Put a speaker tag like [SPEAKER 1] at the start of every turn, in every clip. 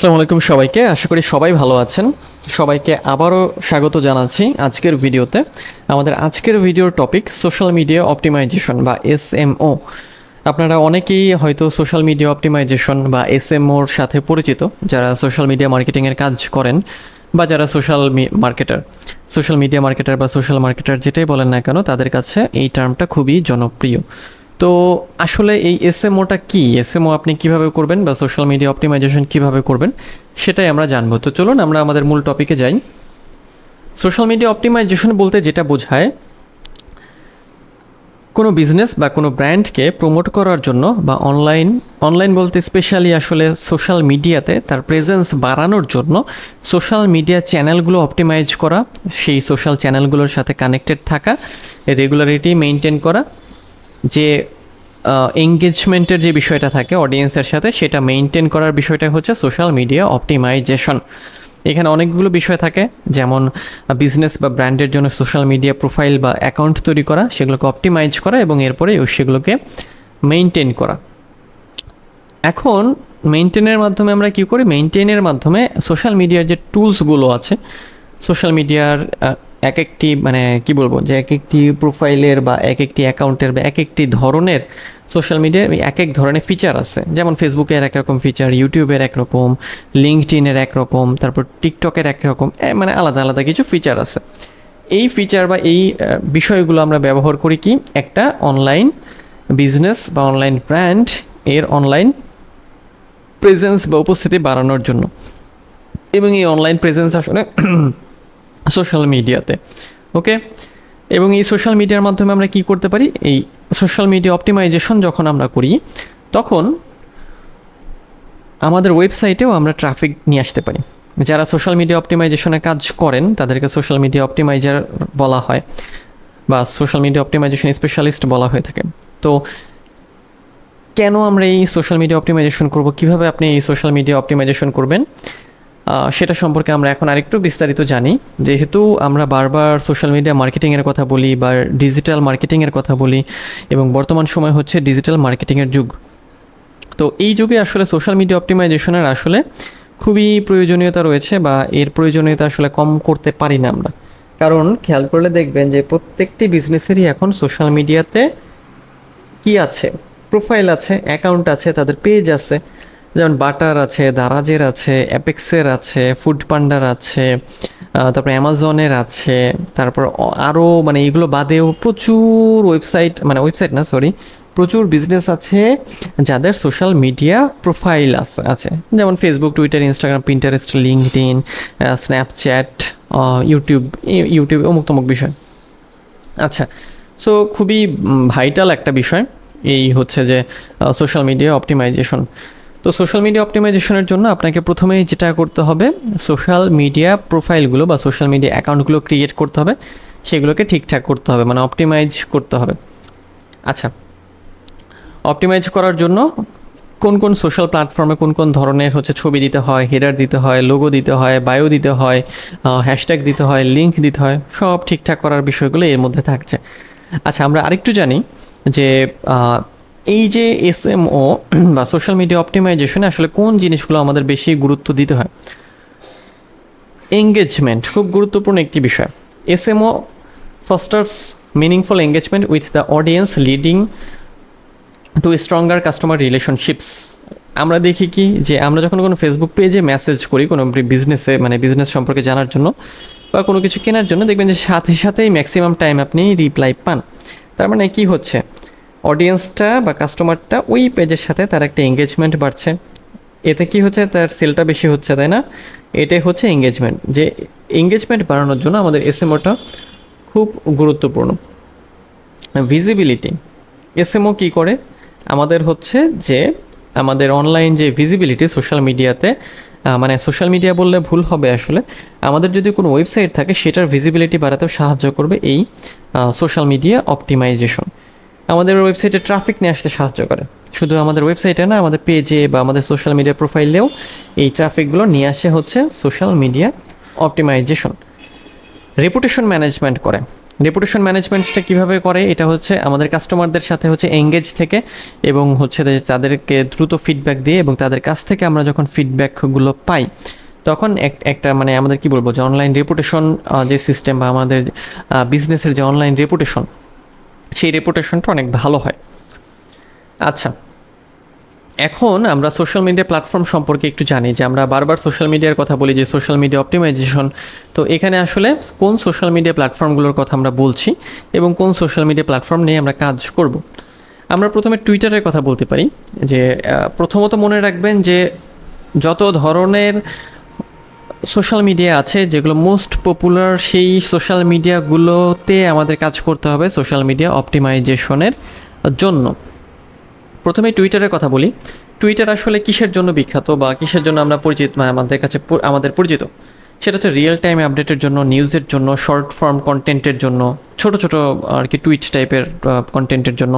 [SPEAKER 1] আসসালামু আলাইকুম সবাইকে। আশা করি সবাই ভালো আছেন। সবাইকে আবারও স্বাগত জানাচ্ছি আজকের ভিডিওতে। আমাদের আজকের ভিডিওর টপিক সোশ্যাল মিডিয়া অপটিমাইজেশন বা এসএমও আপনারা অনেকেই হয়তো সোশ্যাল মিডিয়া অপটিমাইজেশন বা এস এসএমওর সাথে পরিচিত, যারা সোশ্যাল মিডিয়া মার্কেটিংয়ের কাজ করেন বা যারা social marketer social media marketer বা সোশ্যাল মার্কেটার যেটাই বলেন না কেন, তাদের কাছে এই টার্মটা খুবই জনপ্রিয়। তো আসলে এই এসএমওটা কি? এসএমও আপনি কীভাবে করবেন বা সোশ্যাল মিডিয়া অপটিমাইজেশন কীভাবে করবেন সেটাই আমরা জানব। তো চলুন আমরা আমাদের মূল টপিকে যাই। সোশ্যাল মিডিয়া অপটিমাইজেশন বলতে যেটা বোঝায়, কোনো বিজনেস বা কোনো ব্র্যান্ডকে প্রমোট করার জন্য বা অনলাইন অনলাইন বলতে স্পেশালি আসলে সোশ্যাল মিডিয়াতে তার প্রেজেন্স বাড়ানোর জন্য সোশ্যাল মিডিয়া চ্যানেলগুলো অপটিমাইজ করা, সেই সোশ্যাল চ্যানেলগুলোর সাথে কানেক্টেড থাকা রেগুলারিটি মেনটেন করা যে এঙ্গেজমেন্টের যে বিষয়টা থাকে অডিয়েন্সের সাথে, সেটা মেনটেন করার বিষয়টা হচ্ছে সোশ্যাল মিডিয়া অপটিমাইজেশন এখানে অনেকগুলো বিষয় থাকে, যেমন বিজনেস বা ব্র্যান্ডের জন্য সোশ্যাল মিডিয়া প্রোফাইল বা অ্যাকাউন্ট তৈরি করা, সেগুলোকে অপটিমাইজ করা এবং এরপরে সেগুলোকে মেনটেন করা। এখন মেনটেনের মাধ্যমে আমরা কি করি? মেনটেনের মাধ্যমে সোশ্যাল মিডিয়ার যে টুলসগুলো আছে সোশ্যাল মিডিয়ার এক একটি মানে কি বলব, যে এক একটি প্রোফাইলের বা এক একটি অ্যাকাউন্টের বা এক একটি ধরনের সোশ্যাল মিডিয়ার এক এক ধরনের ফিচার আছে। যেমন ফেসবুকের একরকম ফিচার ইউটিউবের একরকম লিঙ্কড একরকম, তারপর টিকটকের একরকম মানে আলাদা আলাদা কিছু ফিচার আছে। এই ফিচার বা এই বিষয়গুলো আমরা ব্যবহার করি কি? একটা অনলাইন বিজনেস বা অনলাইন ব্র্যান্ড এর অনলাইন প্রেজেন্স বা উপস্থিতি বাড়ানোর জন্য। এবং এই অনলাইন প্রেজেন্স আসলে সোশ্যাল মিডিয়াতে ওকে এবং এই সোশ্যাল মিডিয়ার মাধ্যমে আমরা কি করতে পারি? এই সোশ্যাল মিডিয়া অপটিমাইজেশন যখন আমরা করি, তখন আমাদের ওয়েবসাইটেও আমরা ট্রাফিক নিয়ে আসতে পারি। যারা সোশ্যাল মিডিয়া অপটিমাইজেশনের কাজ করেন, তাদেরকে সোশ্যাল মিডিয়া অপটিমাইজার বলা হয় বা সোশ্যাল মিডিয়া অপটিমাইজেশন স্পেশালিস্ট বলা হয়ে থাকে। তো কেন আমরা এই সোশ্যাল মিডিয়া অপটিমাইজেশন করব? কীভাবে আপনি এই সোশ্যাল মিডিয়া অপটিমাইজেশন করবেন? সেটা সম্পর্কে আমরা এখন আরেকটু বিস্তারিত জানি। যেহেতু আমরা বারবার সোশ্যাল মিডিয়া মার্কেটিংয়ের কথা বলি বা ডিজিটাল মার্কেটিংয়ের কথা বলি এবং বর্তমান সময় হচ্ছে ডিজিটাল মার্কেটিংয়ের যুগ। তো এই যুগে আসলে সোশ্যাল মিডিয়া অপটিমাইজেশনের আসলে খুবই প্রয়োজনীয়তা রয়েছে বা এর প্রয়োজনীয়তা আসলে কম করতে পারি না আমরা। কারণ খেয়াল করলে দেখবেন যে প্রত্যেকটি বিজনেসেরই এখন সোশ্যাল মিডিয়াতে কি আছে? প্রোফাইল আছে অ্যাকাউন্ট আছে, তাদের পেজ আছে। যেমন বাটার আছে, দারাজের আছে, অ্যাপেক্সের আছে ফুড পান্ডার আছে তারপরে অ্যামাজনের আছে, তারপর আরও মানে এগুলো বাদেও প্রচুর ওয়েবসাইট মানে ওয়েবসাইট না সরি প্রচুর বিজনেস আছে যাদের সোশ্যাল মিডিয়া প্রোফাইল আছে আছে। যেমন Facebook Twitter Instagram Pinterest LinkedIn Snapchat YouTube YouTube অমুক তমুক বিষয়। আচ্ছা সো খুবই ভাইটাল একটা বিষয় এই হচ্ছে যে সোশ্যাল মিডিয়া অপটিমাইজেশন তো সোশ্যাল মিডিয়া অপটিমাইজেশনের জন্য আপনাকে প্রথমেই যেটা করতে হবে সোশ্যাল মিডিয়া প্রোফাইলগুলো বা সোশ্যাল মিডিয়া অ্যাকাউন্টগুলো ক্রিয়েট করতে হবে, সেগুলোকে ঠিকঠাক করতে হবে মানে অপটিমাইজ করতে হবে। আচ্ছা অপটিমাইজ করার জন্য কোন কোন সোশ্যাল প্ল্যাটফর্মে কোন কোন ধরনের হচ্ছে ছবি দিতে হয় হেডার দিতে হয় লোগো দিতে হয় বায়ো দিতে হয় হ্যাশট্যাগ দিতে হয় লিঙ্ক দিতে হয়, সব ঠিকঠাক করার বিষয়গুলো এর মধ্যে থাকছে। আচ্ছা আমরা আরেকটু জানি যে এই যে এসএমও বা সোশ্যাল মিডিয়া অপটিমাইজেশনে আসলে কোন জিনিসগুলো আমাদের বেশি গুরুত্ব দিতে হয়? এঙ্গেজমেন্ট খুব গুরুত্বপূর্ণ একটি বিষয়। SMO fosters meaningful engagement with the audience leading to stronger customer relationships আমরা দেখি কি যে আমরা যখন কোনো ফেসবুক পেজে মেসেজ করি, কোনো বিজনেসে মানে বিজনেস সম্পর্কে জানার জন্য বা কোনো কিছু কেনার জন্য, দেখবেন যে সাথে সাথেই ম্যাক্সিমাম টাইম আপনি রিপ্লাই পান। তার মানে কি হচ্ছে? অডিয়েন্সটা বা কাস্টমারটা ওই পেজের সাথে তার একটা এঙ্গেজমেন্ট বাড়ছে। এতে কি হচ্ছে? তার সেলটা বেশি হচ্ছে, তাই না? এটাই হচ্ছে এঙ্গেজমেন্ট যে এঙ্গেজমেন্ট বাড়ানোর জন্য আমাদের এসএমওটা খুব গুরুত্বপূর্ণ। ভিজিবিলিটি এসএমও কি করে? আমাদের হচ্ছে যে আমাদের অনলাইন যে ভিজিবিলিটি সোশ্যাল মিডিয়াতে মানে সোশ্যাল মিডিয়া বললে ভুল হবে আসলে। আমাদের যদি কোনো ওয়েবসাইট থাকে, সেটার ভিজিবিলিটি বাড়াতেও সাহায্য করবে এই সোশ্যাল মিডিয়া অপটিমাইজেশন আমাদের ওয়েবসাইটে ট্রাফিক নিয়ে আসতে সাহায্য করে। শুধু আমাদের ওয়েবসাইটে না, আমাদের পেজে বা আমাদের সোশ্যাল মিডিয়া প্রোফাইলেও এই ট্রাফিকগুলো নিয়ে আসে হচ্ছে social media optimization reputation management করে। রেপুটেশন ম্যানেজমেন্টটা কীভাবে করে? এটা হচ্ছে আমাদের কাস্টমারদের সাথে হচ্ছে এঙ্গেজ থেকে এবং হচ্ছে তাদেরকে দ্রুত ফিডব্যাক দিয়ে এবং তাদের কাছ থেকে আমরা যখন ফিডব্যাকগুলো পাই, তখন এক- একটা মানে আমাদের কি বলব যে অনলাইন রেপুটেশন যে সিস্টেম বা আমাদের বিজনেসের যে অনলাইন রেপুটেশন সেই রেপুটেশনটা অনেক ভালো হয়। আচ্ছা এখন আমরা সোশ্যাল মিডিয়া প্ল্যাটফর্ম সম্পর্কে একটু জানি যে আমরা বারবার সোশ্যাল মিডিয়ার কথা বলি যে সোশ্যাল মিডিয়া অপটিমাইজেশন তো এখানে আসলে কোন সোশ্যাল মিডিয়া প্ল্যাটফর্মগুলোর কথা আমরা বলছি এবং কোন সোশ্যাল মিডিয়া প্ল্যাটফর্ম নিয়ে আমরা কাজ করব। আমরা প্রথমে টুইটারের কথা বলতে পারি যে প্রথমত মনে রাখবেন যে যত ধরনের সোশ্যাল মিডিয়া আছে, যেগুলো মোস্ট পপুলার সেই সোশ্যাল মিডিয়াগুলোতে আমাদের কাজ করতে হবে সোশ্যাল মিডিয়া অপটিমাইজেশনের জন্য। প্রথমে টুইটারের কথা বলি। টুইটার আসলে কিসের জন্য বিখ্যাত বা কিসের জন্য আমরা পরিচিত মানে আমাদের কাছে আমাদের পরিচিত? সেটা হচ্ছে রিয়েল টাইম আপডেটের জন্য নিউজের জন্য শর্ট ফর্ম কন্টেন্টের জন্য, ছোট ছোট আর কি টুইট টাইপের কন্টেন্টের জন্য।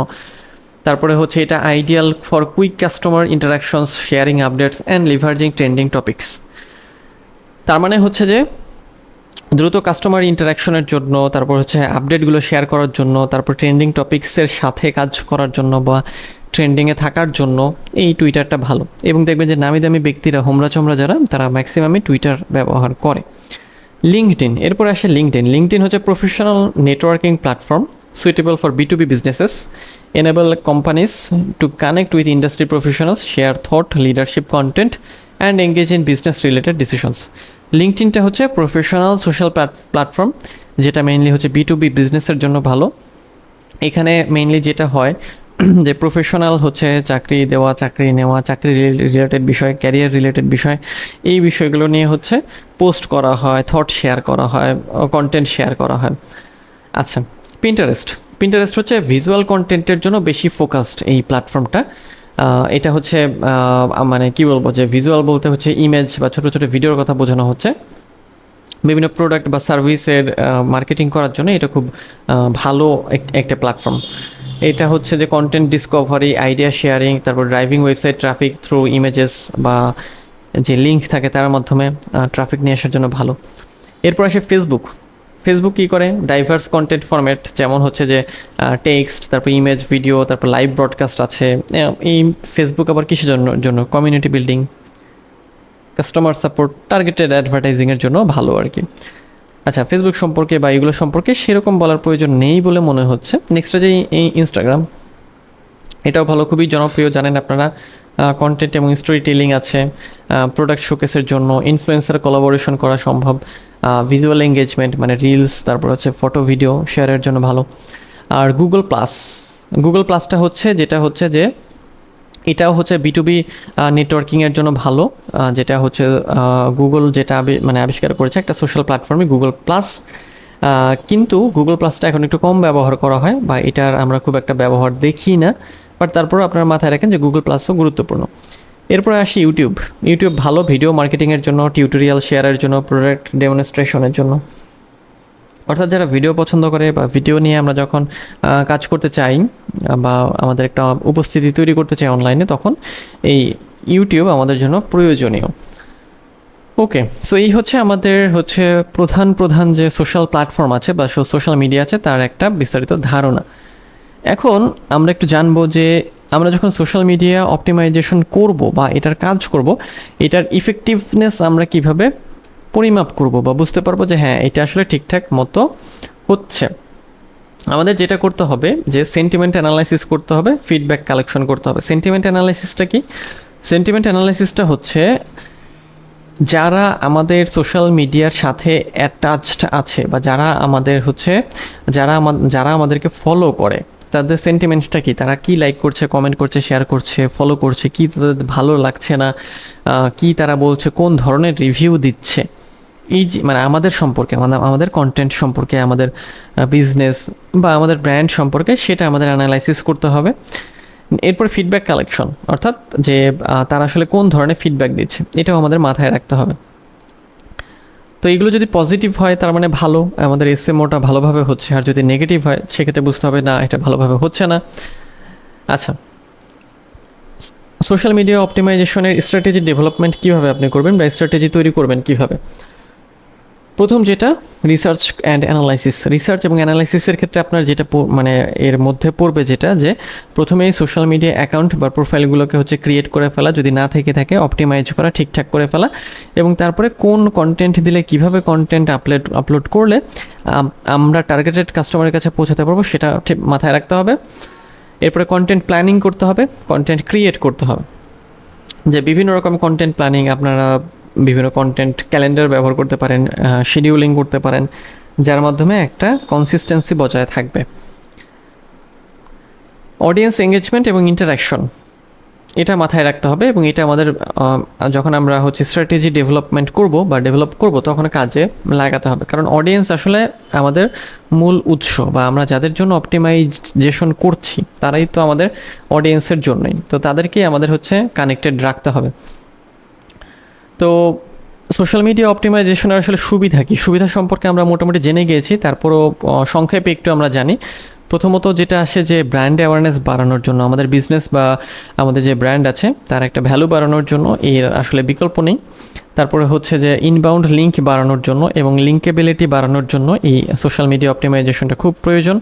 [SPEAKER 1] তারপরে হচ্ছে এটা ideal for quick customer interactions sharing updates and leveraging trending topics তার মানে হচ্ছে যে দ্রুত কাস্টমার ইন্টারাকশনের জন্য তারপর হচ্ছে আপডেটগুলো শেয়ার করার জন্য তারপর ট্রেন্ডিং টপিক্সের সাথে কাজ করার জন্য বা ট্রেন্ডিংয়ে থাকার জন্য এই টুইটারটা ভালো। এবং দেখবেন যে নামি দামি ব্যক্তিরা হোমরা চমরা যারা তারা ম্যাক্সিমামই টুইটার ব্যবহার করে। লিঙ্কডইন এরপর আসে লিঙ্কডইন লিঙ্কডইন হচ্ছে professional networking platform suitable for B to B businesses enable companies to connect with industry professionals, share thought, leadership content, and engage in business related decisions. লিঙ্কডইনটা হচ্ছে প্রফেশনাল সোশ্যাল প্ল্যাটফর্ম যেটা mainly হচ্ছে B to B বিজনেসের জন্য ভালো। এখানে mainly যেটা হয়, যে প্রফেশনাল হচ্ছে চাকরি দেওয়া, চাকরি নেওয়া, চাকরি রিলেটেড বিষয় ক্যারিয়ার রিলেটেড বিষয়, এই বিষয়গুলো নিয়ে হচ্ছে পোস্ট করা হয় থট শেয়ার করা হয় কন্টেন্ট শেয়ার করা হয়। আচ্ছা পিন্টারেস্ট পিন্টারেস্ট হচ্ছে ভিজুয়াল কন্টেন্টের জন্য বেশি ফোকাসড এই প্ল্যাটফর্মটা এটা হচ্ছে মানে কি বলব যে ভিজুয়াল বলতে হচ্ছে ইমেজ বা ছোটো ছোটো ভিডিওর কথা বোঝানো হচ্ছে। বিভিন্ন প্রোডাক্ট বা সার্ভিসের মার্কেটিং করার জন্য এটা খুব ভালো একটা প্ল্যাটফর্ম এটা হচ্ছে যে কন্টেন্ট ডিসকভারি আইডিয়া শেয়ারিং তারপর driving website traffic through images বা যে লিঙ্ক থাকে তার মাধ্যমে ট্রাফিক নিয়ে আসার জন্য ভালো। এরপর আসে ফেসবুক ফেসবুক কী করে ডাইভার্স কন্টেন্ট ফরম্যাট যেমন হচ্ছে যে টেক্সট তারপর ইমেজ ভিডিও তারপর লাইভ ব্রডকাস্ট আছে। এই ফেসবুক আবার কিসের জন্য জন্য? Community building customer support targeted অ্যাডভার্টাইজিংয়ের জন্য ভালো আর কি। আচ্ছা ফেসবুক সম্পর্কে বা এগুলো সম্পর্কে সেরকম বলার প্রয়োজন নেই বলে মনে হচ্ছে। নেক্সট যে এই ইনস্টাগ্রাম এটাও ভালো, খুবই জনপ্রিয়, জানেন আপনারা। কন্টেন্ট এবং স্টোরি টেলিং আছে প্রোডাক্ট শোকেসের জন্য ইনফ্লুয়েন্সার কোলাবোরেশন করা সম্ভব। ভিজুয়াল এঙ্গেজমেন্ট মানে রিলস তারপর হচ্ছে ফটো ভিডিও শেয়ারের জন্য ভালো। আর গুগল প্লাস গুগল প্লাসটা হচ্ছে, যেটা হচ্ছে যে, এটাও হচ্ছে বি টু বি নেটওয়ার্কিংয়ের জন্য ভালো যেটা হচ্ছে গুগল যেটা মানে আবিষ্কার করেছে, একটা সোশ্যাল প্ল্যাটফর্মে গুগল প্লাস কিন্তু গুগল প্লাসটা এখন একটু কম ব্যবহার করা হয়, বা এটার আমরা খুব একটা ব্যবহার দেখি না বাট তারপরও আপনার মাথায় রাখেন যে গুগল প্লাসও গুরুত্বপূর্ণ। এরপরে আসি ইউটিউব ইউটিউব ভালো ভিডিও মার্কেটিংয়ের জন্য টিউটোরিয়াল শেয়ারের জন্য প্রোডাক্ট ডেমনস্ট্রেশনের জন্য। অর্থাৎ যারা ভিডিও পছন্দ করে বা ভিডিও নিয়ে আমরা যখন কাজ করতে চাই, বা আমাদের একটা উপস্থিতি তৈরি করতে চাই অনলাইনে তখন এই ইউটিউব আমাদের জন্য প্রয়োজনীয়। ওকে সো এই হচ্ছে আমাদের হচ্ছে প্রধান প্রধান যে সোশ্যাল প্ল্যাটফর্ম আছে বা সোশ্যাল মিডিয়া আছে, তার একটা বিস্তারিত ধারণা। এখন আমরা একটু জানব যে আমরা যখন সোশ্যাল মিডিয়া অপটিমাইজেশন করব বা এটার কাজ করব, এটার ইফেক্টিভনেস আমরা কীভাবে পরিমাপ করব বা বুঝতে পারব যে হ্যাঁ এটা আসলে ঠিকঠাক মতো হচ্ছে। আমাদের যেটা করতে হবে যে সেন্টিমেন্ট অ্যানালাইসিস করতে হবে ফিডব্যাক কালেকশন করতে হবে। সেন্টিমেন্ট অ্যানালাইসিসটা কি? সেন্টিমেন্ট অ্যানালাইসিসটা হচ্ছে যারা আমাদের সোশ্যাল মিডিয়ার সাথে অ্যাটাচড আছে বা যারা আমাদের হচ্ছে, যারা যারা আমাদেরকে ফলো করে তাদের সেন্টিমেন্টসটা কি? তারা কি লাইক করছে কমেন্ট করছে শেয়ার করছে ফলো করছে? কি তাদের ভালো লাগছে না? কি তারা বলছে? কোন ধরনের রিভিউ দিচ্ছে? এই যে মানে আমাদের সম্পর্কে মানে আমাদের কন্টেন্ট সম্পর্কে, আমাদের বিজনেস বা আমাদের ব্র্যান্ড সম্পর্কে সেটা আমাদের অ্যানালাইসিস করতে হবে। এরপর ফিডব্যাক কালেকশন অর্থাৎ যে তারা আসলে কোন ধরনের ফিডব্যাক দিচ্ছে, এটাও আমাদের মাথায় রাখতে হবে। তো এগুলো যদি পজিটিভ হয়, তার মানে ভালো। আমাদের এসএমওটা ভালোভাবে হচ্ছে। আর যদি নেগেটিভ হয়, সেক্ষেত্রে বুঝতে হবে, না, এটা ভালোভাবে হচ্ছে না। আচ্ছা। সোশ্যাল মিডিয়া অপটিমাইজেশনের স্ট্র্যাটেজি ডেভেলপমেন্ট কীভাবে আপনি করবেন বা স্ট্র্যাটেজি তৈরি করবেন কীভাবে? প্রথম যেটা রিসার্চ অ্যান্ড অ্যানালাইসিস রিসার্চ এবং অ্যানালাইসিসের ক্ষেত্রে আপনার যেটা মানে এর মধ্যে পড়বে যেটা, যে প্রথমেই সোশ্যাল মিডিয়া অ্যাকাউন্ট বা প্রোফাইলগুলোকে হচ্ছে ক্রিয়েট করে ফেলা, যদি না থেকে থাকে অপটিমাইজ করা, ঠিকঠাক করে ফেলা এবং তারপরে কোন কন্টেন্ট দিলে, কীভাবে কন্টেন্ট আপলোড আপলোড করলে আমরা টার্গেটেড কাস্টমারের কাছে পৌঁছাতে পারব, সেটা মাথায় রাখতে হবে। এরপরে কন্টেন্ট প্ল্যানিং করতে হবে কন্টেন্ট ক্রিয়েট করতে হবে। যে বিভিন্ন রকম কন্টেন্ট প্ল্যানিং আপনারা বিভিন্ন কন্টেন্ট ক্যালেন্ডার ব্যবহার করতে পারেন শিডিউলিং করতে পারেন, যার মাধ্যমে একটা কনসিস্টেন্সি বজায় থাকবে। অডিয়েন্স এঙ্গেজমেন্ট এবং ইন্টারাকশন এটা মাথায় রাখতে হবে এবং এটা আমাদের যখন আমরা হচ্ছে স্ট্র্যাটেজি ডেভেলপমেন্ট করব বা ডেভেলপ করব, তখন কাজে লাগাতে হবে। কারণ অডিয়েন্স আসলে আমাদের মূল উৎস বা আমরা যাদের জন্য অপটিমাইজেশন করছি, তারাই তো আমাদের অডিয়েন্সের জন্যই। তো তাদেরকেই আমাদের হচ্ছে কানেক্টেড রাখতে হবে। তো সোশ্যাল মিডিয়া অপটিমাইজেশনের আসলে সুবিধা কি? সুবিধা সম্পর্কে আমরা মোটামুটি জেনে গিয়েছি, তারপরও সংক্ষেপে একটু আমরা জানি। প্রথমত যেটা আসে যে ব্র্যান্ড অ্যাওয়ারনেস বাড়ানোর জন্য, আমাদের বিজনেস বা আমাদের যে ব্র্যান্ড আছে, তার একটা ভ্যালু বাড়ানোর জন্য এর আসলে বিকল্প নেই। তারপরে হচ্ছে যে ইনবাউন্ড লিঙ্ক বাড়ানোর জন্য এবং লিঙ্কেবিলিটি বাড়ানোর জন্য এই সোশ্যাল মিডিয়া অপটিমাইজেশনটা খুব প্রয়োজন।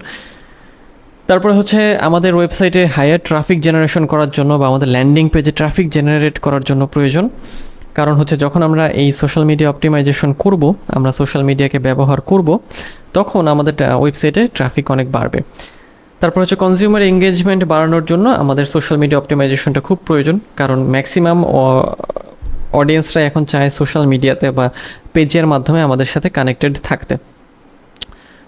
[SPEAKER 1] তারপরে হচ্ছে আমাদের ওয়েবসাইটে হায়ার ট্রাফিক জেনারেশন করার জন্য বা আমাদের ল্যান্ডিং পেজে ট্রাফিক জেনারেট করার জন্য প্রয়োজন। কারণ হচ্ছে যখন আমরা এই সোশ্যাল মিডিয়া অপটিমাইজেশন করব, আমরা সোশ্যাল মিডিয়াকে ব্যবহার করব, তখন আমাদের ওয়েবসাইটে ট্রাফিক অনেক বাড়বে। তারপর হচ্ছে কনজিউমার এঙ্গেজমেন্ট বাড়ানোর জন্য আমাদের সোশ্যাল মিডিয়া অপটিমাইজেশনটা খুব প্রয়োজন, কারণ ম্যাক্সিমাম অডিয়েন্সরা এখন চায় সোশ্যাল মিডিয়াতে বা পেজের মাধ্যমে আমাদের সাথে কানেক্টেড থাকতে।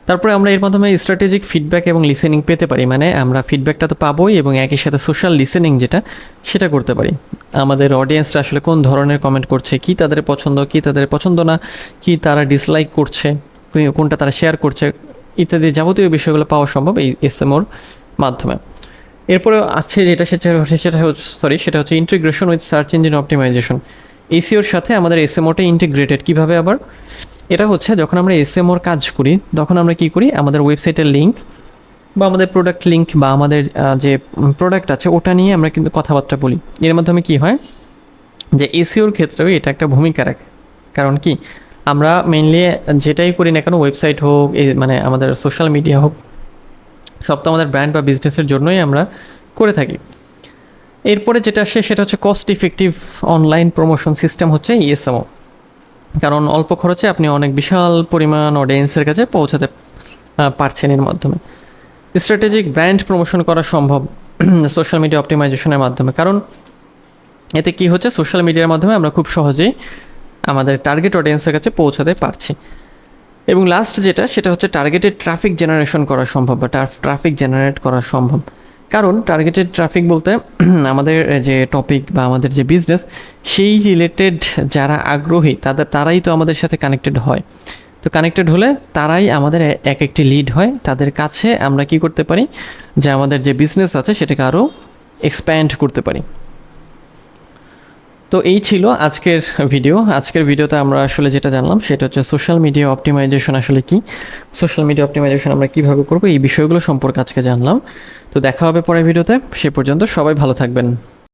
[SPEAKER 1] তারপরে আমরা এর মাধ্যমে স্ট্র্যাটেজিক ফিডব্যাক এবং লিসেনিং পেতে পারি। মানে আমরা ফিডব্যাকটা তো পাবোই এবং একই সাথে সোশ্যাল লিসেনিং যেটা, সেটা করতে পারি। আমাদের অডিয়েন্সরা আসলে কোন ধরনের কমেন্ট করছে, কি তাদের পছন্দ, কি তাদের পছন্দ না, কি তারা ডিসলাইক করছে কোনটা তারা শেয়ার করছে, ইত্যাদি যাবতীয় বিষয়গুলো পাওয়া সম্ভব এই এসএমওর মাধ্যমে। এরপরে আছে যেটা, সেটা সেটা সরি সেটা হচ্ছে integration with search engine optimization এসিওর সাথে আমাদের এস এসএমওটা ইন্টিগ্রেটেড কীভাবে আবার? এটা হচ্ছে যখন আমরা এসএমওর কাজ করি, তখন আমরা কি করি? আমাদের ওয়েবসাইটের লিঙ্ক বা আমাদের প্রোডাক্ট লিঙ্ক বা আমাদের যে প্রোডাক্ট আছে, ওটা নিয়ে আমরা কিন্তু কথাবার্তা বলি। এর মাধ্যমে কি হয়? যে এসিওর ক্ষেত্রেও এটা একটা ভূমিকা রাখে। কারণ কি? আমরা মেইনলি যেটাই করি না কেন ওয়েবসাইট হোক মানে আমাদের সোশ্যাল মিডিয়া হোক, সব তো আমাদের ব্র্যান্ড বা বিজনেসের জন্যই আমরা করে থাকি। এরপরে যেটা আসে সেটা হচ্ছে cost effective online promotion system হচ্ছে ইএসএমও কারণ অল্প খরচে আপনি অনেক বিশাল পরিমাণ অডিয়েন্সের কাছে পৌঁছাতে পারছেন এর মাধ্যমে। স্ট্র্যাটেজিক ব্র্যান্ড প্রমোশন করা সম্ভব সোশ্যাল মিডিয়া অপটিমাইজেশনের মাধ্যমে। কারণ এতে কি হচ্ছে? সোশ্যাল মিডিয়ার মাধ্যমে আমরা খুব সহজেই আমাদের টার্গেট অডিয়েন্সের কাছে পৌঁছাতে পারছি। এবং লাস্ট যেটা, সেটা হচ্ছে টার্গেটেড ট্রাফিক জেনারেশন করা সম্ভব বা ট্রাফিক জেনারেট করা সম্ভব। কারণ টার্গেটেড ট্রাফিক বলতে আমাদের যে টপিক বা আমাদের যে বিজনেস সেই রিলেটেড যারা আগ্রহী, তাদের, তারাই তো আমাদের সাথে কানেক্টেড হয়। তো কানেক্টেড হলে তারাই আমাদের এক একটি লিড হয়। তাদের কাছে আমরা কি করতে পারি? যে আমাদের যে বিজনেস আছে, সেটাকে আরও এক্সপ্যান্ড করতে পারি। তো এই ছিল আজকের ভিডিও। আজকের ভিডিওতে আমরা আসলে যেটা জানলাম, সেটা হচ্ছে সোশ্যাল মিডিয়া অপটিমাইজেশন আসলে কি? সোশ্যাল মিডিয়া অপটিমাইজেশন আমরা কীভাবে করব? এই বিষয়গুলো সম্পর্কে আজকে জানলাম। তো দেখা হবে পরের ভিডিওতে। সে পর্যন্ত সবাই ভালো থাকবেন।